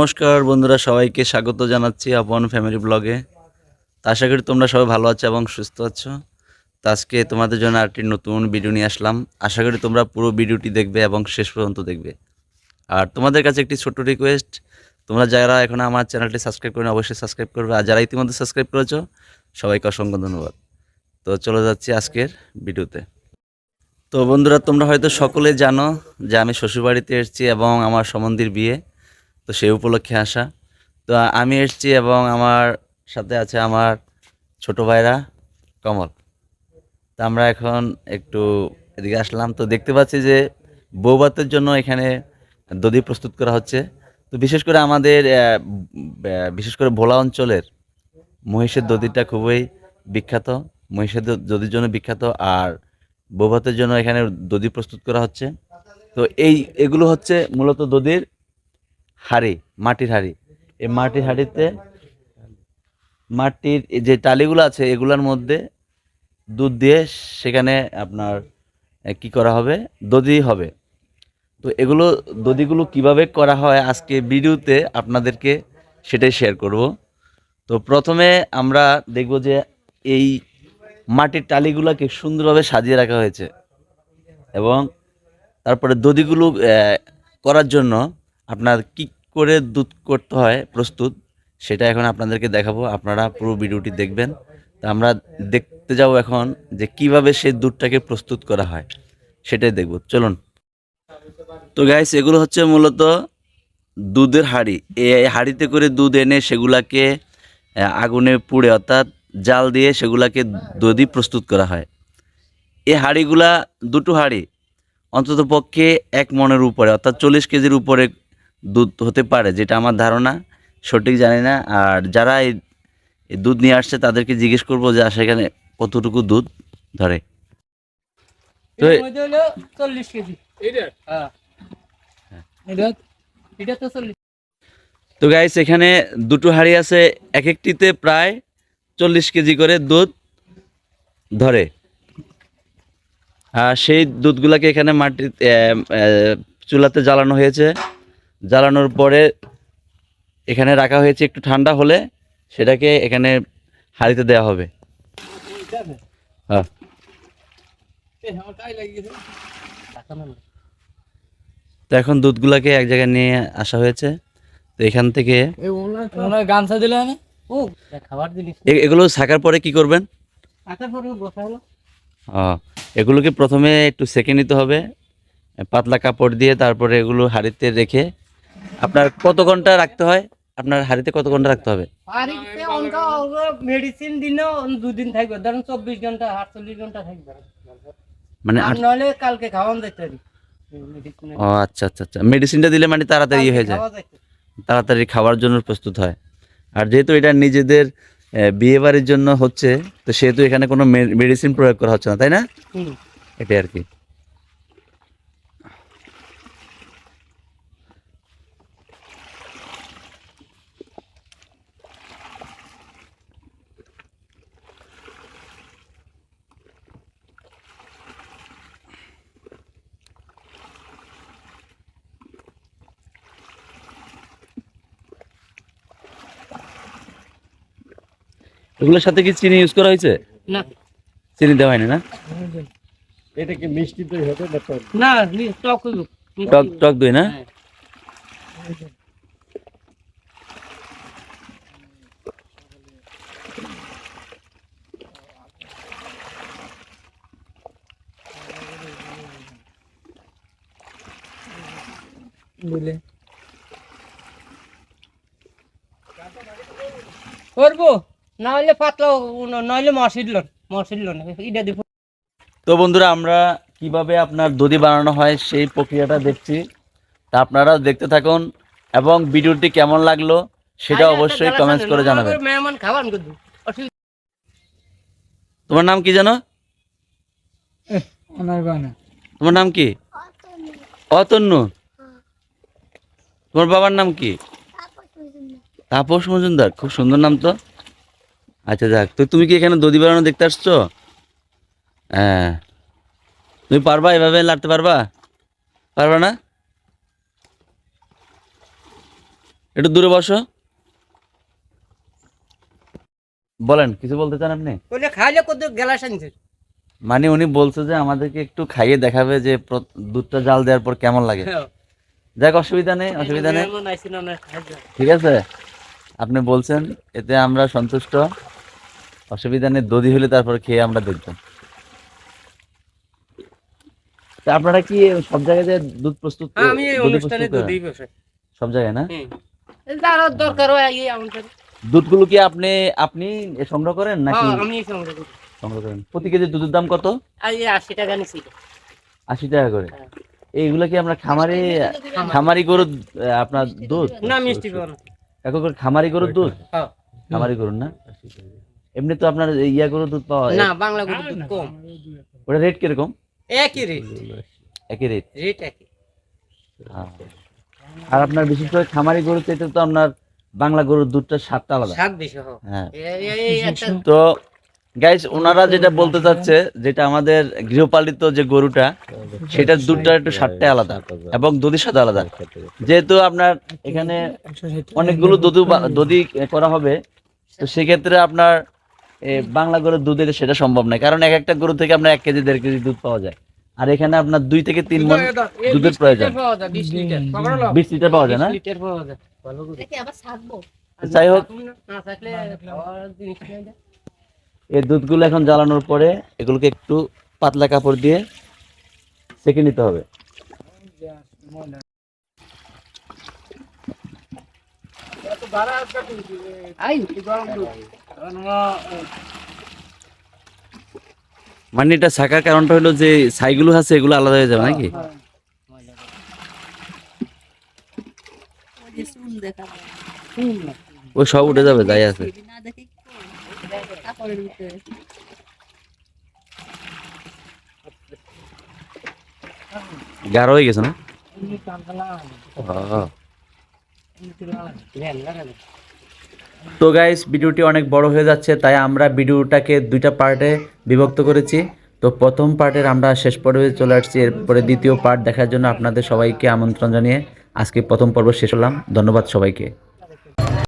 নমস্কার বন্ধুরা, সবাইকে স্বাগত জানাচ্ছি আপন ফ্যামিলি ব্লগে। তা আশা করি তোমরা সবাই ভালো আছো এবং সুস্থ আছো। তো আজকে তোমাদের জন্য আরেকটি নতুন ভিডিও নিয়ে আসলাম। আশা করি তোমরা পুরো ভিডিওটি দেখবে এবং শেষ পর্যন্ত দেখবে। আর তোমাদের কাছে একটি ছোট্ট রিকোয়েস্ট তোমরা যারা এখন আমার চ্যানেলটি সাবস্ক্রাইব করে অবশ্যই সাবস্ক্রাইব করবে। আর যারা ইতিমধ্যে সাবস্ক্রাইব করেছ, সবাইকে অসংখ্য ধন্যবাদ। তো চলে যাচ্ছি আজকের ভিডিওতে তো। বন্ধুরা, তোমরা হয়তো সকলে জানো যে আমি শ্বশুরবাড়িতে এসেছি এবং আমার সম্বন্ধীর বিয়ে। তো সেই উপলক্ষে আসা। তো আমি এসেছি এবং আমার সাথে আছে আমার ছোট ভাইরা কমল। তো আমরা এখন একটু এদিকে আসলাম। তো দেখতে পাচ্ছি যে বৌভাতের জন্য এখানে দধি প্রস্তুত করা হচ্ছে। তো বিশেষ করে আমাদের বিশেষ করে ভোলা অঞ্চলের মহিষের দধিটা খুবই বিখ্যাত। মহিষের দধির জন্য বিখ্যাত আর বৌভাতের জন্য এখানে দধি প্রস্তুত করা হচ্ছে। তো এই, এগুলো হচ্ছে মূলত দধির হাঁড়ি, মাটির হাঁড়ি। এই মাটির হাঁড়িতে মাটির যে টালিগুলো আছে, এগুলোর মধ্যে দুধ দিয়ে সেখানে আপনার কি করা হবে? দধি হবে। তো এগুলো দধিগুলো কীভাবে করা হয় আজকে ভিডিওতে আপনাদেরকে সেটাই শেয়ার করব। তো প্রথমে আমরা দেখব যে এই মাটির টালিগুলোকে সুন্দরভাবে সাজিয়ে রাখা হয়েছে এবং তারপরে দধিগুলো করার জন্য আপনার কি করে দুধ করতে হয় প্রস্তুত, সেটা এখন আপনাদেরকে দেখাবো। আপনারা পুরো ভিডিওটি দেখবেন। তো আমরা দেখতে যাব এখন যে কীভাবে সেই দুধটাকে প্রস্তুত করা হয়, সেটাই দেখব। চলুন। তো গাইস এগুলো হচ্ছে মূলত দুধের হাঁড়ি। এই হাঁড়িতে করে দুধ এনে সেগুলাকে আগুনে পুড়ে অর্থাৎ জাল দিয়ে সেগুলাকে দধি প্রস্তুত করা হয়। এই হাঁড়িগুলা দুটো হাঁড়ি অন্তত পক্ষে এক মনের উপরে, অর্থাৎ চল্লিশ কেজির উপরে দুধ হতে পারে যেটা আমার ধারণা সঠিক জানি না। আর যারা এই দুধ নিয়ে আসছে তাদেরকে জিজ্ঞেস করব যে সেখানে কতটুকু দুধ ধরে। তো চল্লিশ কেজি। হ্যাঁ। এটা এটা তো চল্লিশ। তো গাইস এখানে দুটো হাঁড়ি আছে এক একটিতে প্রায় চল্লিশ কেজি করে দুধ ধরে। আর সেই দুধগুলাকে এখানে আহ, চুলাতে জ্বালানো হয়েছে। জ্বালানোর পরে এখানে রাখা হয়েছে একটু ঠান্ডা হলে সেটাকে এখানে হাঁড়িতে দেওয়া হবে। হ্যাঁ। তো এখন দুধগুলাকে এক জায়গায় নিয়ে আসা হয়েছে। তো এখান থেকে গামছা দিলে ও খাবার এগুলো ছাকার পরে কি করবেন? এগুলোকে প্রথমে একটু সেকে নিতে হবে। পাতলা কাপড় দিয়ে তারপরে এগুলো হাড়িতে রেখে আপনার কত ঘণ্টা রাখতে হয়? আপনার হাঁড়িতে কত ঘণ্টা রাখতে হবে? অনকা মেডিসিন দিলেও দুদিন থাকবে ধরুন চব্বিশ ঘণ্টা আটচল্লিশ ঘণ্টা থাকবে মানে নইলে কালকে খাওয়ান যেতে পারি ও আচ্ছা আচ্ছা আচ্ছা। মেডিসিনটা দিলে মানে তাড়াতাড়ি হয়ে যায়। তাড়াতাড়ি খাওয়ার জন্য প্রস্তুত হয়। আর যেহেতু এটা নিজেদের বিয়ে বাড়ির জন্য হচ্ছে তো সেহেতু এখানে কোনো মেডিসিন প্রয়োগ করা হচ্ছে না তাই না? এটাই আর কি। এগুলোর সাথে কি চিনি ইউজ করা হয়েছে? না। চিনি দেওয়া হয়নি না? এটা কি মিষ্টি দই হবে না টক? না টক টক টক দই না? হ্যাঁ। বুঝলে? করব? না হলে পাতলা নইলে মশিডল মশিডল না এটা দিব। তো বন্ধুরা আমরা কীভাবে আপনার দধি বানানো হয় সেই প্রক্রিয়াটা দেখছি। তা আপনারা দেখতে থাকুন এবং ভিডিওটি কেমন লাগল সেটা অবশ্যই কমেন্টস করে জানাবেন। তোমার নাম কি জানো? তোমার নাম কি? অতন্য তোমার বাবার নাম কি? তাপস মজুমদার খুব সুন্দর নাম তো। আচ্ছা যাক। তো তুমি কি এখানে দধি বানানো দেখতে আসছো? হ্যাঁ। তুমি পারবা এভাবে লাড়তে পারবা? পারবা না? একটু দূরে বসো। বলেন কিছু বলতে চান আপনি? বলে খাইলে কত গ্যালাস আনছে। মানে উনি বলছে যে আমাদেরকে একটু খাইয়ে দেখাবে যে দুধটা জাল দেওয়ার পর কেমন লাগে। যাক অসুবিধা নেই অসুবিধা নেই। ঠিক আছে? আপনি বলছেন এতে আমরা সন্তুষ্ট। অসুবিধা নেই দধি হলে তারপর খেয়ে আমরা দেখব। তা আপনারা কি সব জায়গায় যে দুধ প্রস্তুত হ্যাঁ, আমি এই দধি অনুষ্ঠানে করেন? দুধই বসে। সব জায়গায় না? হুম। যার দরকার হয় এই আমাদের দুধগুলো কি আপনি আপনি সংগ্রহ করেন নাকি? হ্যাঁ, আমি সংগ্রহ করি। সংগ্রহ করেন। প্রতি কেজি দুধের দাম কত? আর এই আশি টাকা নিছি আশি টাকা করে। হ্যাঁ। এইগুলো কি আমরা খামারি খামারি গরুর আহ, আপনার দুধ? না মিষ্টি পাবো না এখন করে খামারি গরুর দুধ? হ্যাঁ। খামারি গরুর না? এমনি তো আপনার ইয়া গরুর দুধ পাওয়া যায়। না বাংলা গরুর দুধ কম। ওটা রেট কীরকম? একই রেট একই রেট রেট একই। আর আপনার বিশেষ করে খামারি গরুর চাইতে তো আপনার বাংলা গরুর দুধটা স্বাদটা আলাদা। স্বাদ বেশি হ্যাঁ। এই একটা তো গাইস ওনারা যেটা বলতে চাচ্ছে যেটা আমাদের গৃহপালিত যে গরুটা সেটার দুধটা একটু স্বাদটা আলাদা এবং দধির স্বাদ আলাদা। যেহেতু আপনার এখানে অনেকগুলো দধু দধি করা হবে তো সেক্ষেত্রে আপনার বাংলা গরুর দুধের সেটা সম্ভব নয়। কারণ এক একটা গরু থেকে আপনার এক কেজি দেড় কেজি দুধ পাওয়া যায়। আর এখানে আপনার দুই থেকে তিন মন দুধের প্রয়োজন। লিটার পাওয়া যায় 20 লিটার। বিশ লিটার পাওয়া যায় না? 20 লিটার পাওয়া যায়। দেখি আবার থাকব যাই হোক। এই দুধগুলো এখন জ্বালানোর পরে এগুলোকে একটু পাতলা কাপড় দিয়ে সেকে নিতে হবে। আই মানে এটা শাখার কারণটা হলো যে ছাইগুলো আছে এগুলো আলাদা হয়ে যাবে নাকি? ওই যে চুল দেখাবো ও সব উঠে যাবে যাই আছে। গাঢ় হয়ে গেছে না। তো গাইস ভিডিওটি অনেক বড় হয়ে যাচ্ছে, তাই আমরা ভিডিওটাকে দুইটা পার্টে বিভক্ত করেছি। তো প্রথম পার্টের আমরা শেষ পর্বে চলে আসছি, এরপরে দ্বিতীয় পার্ট দেখার জন্য আপনাদের সবাইকে আমন্ত্রণ জানিয়ে আজকে প্রথম পর্ব শেষ হলাম ধন্যবাদ সবাইকে।